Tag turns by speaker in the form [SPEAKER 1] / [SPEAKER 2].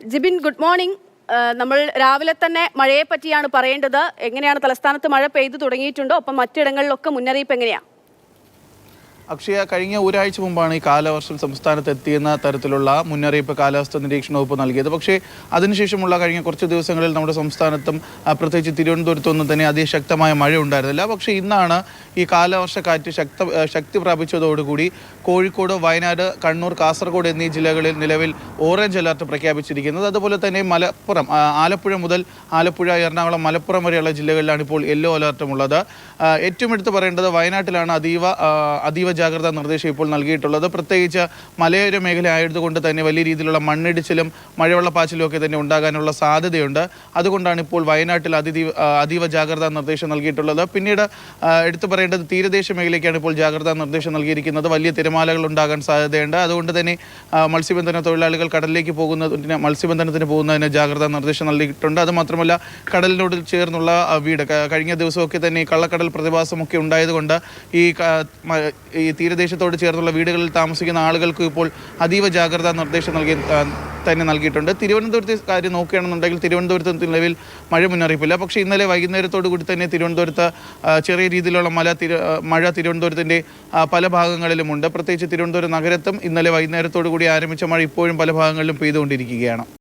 [SPEAKER 1] Jibin good morning. നമ്മൾ രാവിലെ തന്നെ മഴയെ പറ്റിയാണ് പറയേണ്ടത്. എങ്ങനെയാണ് തലസ്ഥാനത്ത് മഴ പെയ്തു തുടങ്ങിയിട്ടുണ്ടോ? ഒപ്പം മറ്റിടങ്ങളിലൊക്കെ മുന്നറിയിപ്പ് എങ്ങനെയാ?
[SPEAKER 2] അക്ഷയ കഴിഞ്ഞ ഒരാഴ്ച മുമ്പാണ് ഈ കാലവർഷം സംസ്ഥാനത്ത് എത്തിയെന്ന തരത്തിലുള്ള മുന്നറിയിപ്പ് കാലാവസ്ഥാ നിരീക്ഷണ വകുപ്പ് നൽകിയത്. പക്ഷേ അതിനുശേഷമുള്ള കഴിഞ്ഞ കുറച്ച് ദിവസങ്ങളിൽ നമ്മുടെ സംസ്ഥാനത്തും പ്രത്യേകിച്ച് തിരുവനന്തപുരത്തൊന്നും തന്നെ അതിശക്തമായ മഴ ഉണ്ടായിരുന്നില്ല പക്ഷേ ഇന്നാണ് ഈ കാലവർഷക്കാറ്റ് ശക്ത ശക്തി പ്രാപിച്ചതോടുകൂടി കോഴിക്കോട് വയനാട് കണ്ണൂർ കാസർഗോഡ് എന്നീ ജില്ലകളിൽ നിലവിൽ ഓറഞ്ച് അലർട്ട് പ്രഖ്യാപിച്ചിരിക്കുന്നത്. അതുപോലെ തന്നെ മലപ്പുറം ആലപ്പുഴ മുതൽ ആലപ്പുഴ എറണാകുളം മലപ്പുറം വരെയുള്ള ജില്ലകളിലാണ് ഇപ്പോൾ യെല്ലോ അലർട്ടും ഉള്ളത്. ഏറ്റവും എടുത്ത് പറയേണ്ടത് വയനാട്ടിലാണ് അതീവ അതീവ ജാഗ്രതാ നിർദ്ദേശം ഇപ്പോൾ നൽകിയിട്ടുള്ളത്. പ്രത്യേകിച്ച് മലയോര മേഖല ആയതുകൊണ്ട് തന്നെ വലിയ രീതിയിലുള്ള മണ്ണിടിച്ചിലും മഴവെള്ളപ്പാച്ചിലും ഒക്കെ തന്നെ ഉണ്ടാകാനുള്ള സാധ്യതയുണ്ട്. അതുകൊണ്ടാണ് ഇപ്പോൾ വയനാട്ടിൽ അതിതീവ ആ, അതീവ ജാഗ്രതാ നിർദ്ദേശം നൽകിയിട്ടുള്ളത്. പിന്നീട് എടുത്തു പറയേണ്ടത് തീരദേശ മേഖലയ്ക്കാണ് ഇപ്പോൾ ജാഗ്രതാ നിർദ്ദേശം നൽകിയിരിക്കുന്നത്. വലിയ തിരമാലകൾ ഉണ്ടാകാൻ സാധ്യതയുണ്ട്. അതുകൊണ്ട് തന്നെ മത്സ്യബന്ധന തൊഴിലാളികൾ കടലിലേക്ക് പോകുന്നതിന് മത്സ്യബന്ധനത്തിന് പോകുന്നതിന് ജാഗ്രതാ നിർദ്ദേശം നൽകിയിട്ടുണ്ട്. അതുമാത്രമല്ല കടലിനോട് ചേർന്നുള്ള വീട് കഴിഞ്ഞ ദിവസമൊക്കെ തന്നെ കള്ളക്കടൽ പ്രതിഭാസമൊക്കെ ഉണ്ടായതുകൊണ്ട് ഈ ഈ തീരദേശത്തോട് ചേർന്നുള്ള വീടുകളിൽ താമസിക്കുന്ന ആളുകൾക്ക് ഇപ്പോൾ അതീവ ജാഗ്രതാ നിർദ്ദേശം നൽകി തന്നെ നൽകിയിട്ടുണ്ട്. തിരുവനന്തപുരത്തെ കാര്യം നോക്കുകയാണെന്നുണ്ടെങ്കിൽ തിരുവനന്തപുരത്ത് നിലവിൽ മഴ മുന്നറിയിപ്പില്ല. പക്ഷേ ഇന്നലെ വൈകുന്നേരത്തോടു കൂടി തന്നെ തിരുവനന്തപുരത്ത് ചെറിയ രീതിയിലുള്ള മല മഴ തിരുവനന്തപുരത്തിന്റെ പല പല ഭാഗങ്ങളിലുമുണ്ട്. പ്രത്യേകിച്ച് തിരുവനന്തപുരം നഗരത്തും ഇന്നലെ വൈകുന്നേരത്തോടു കൂടി ആരംഭിച്ച മഴ ഇപ്പോഴും പല ഭാഗങ്ങളിലും പെയ്തുകൊണ്ടിരിക്കുകയാണ്.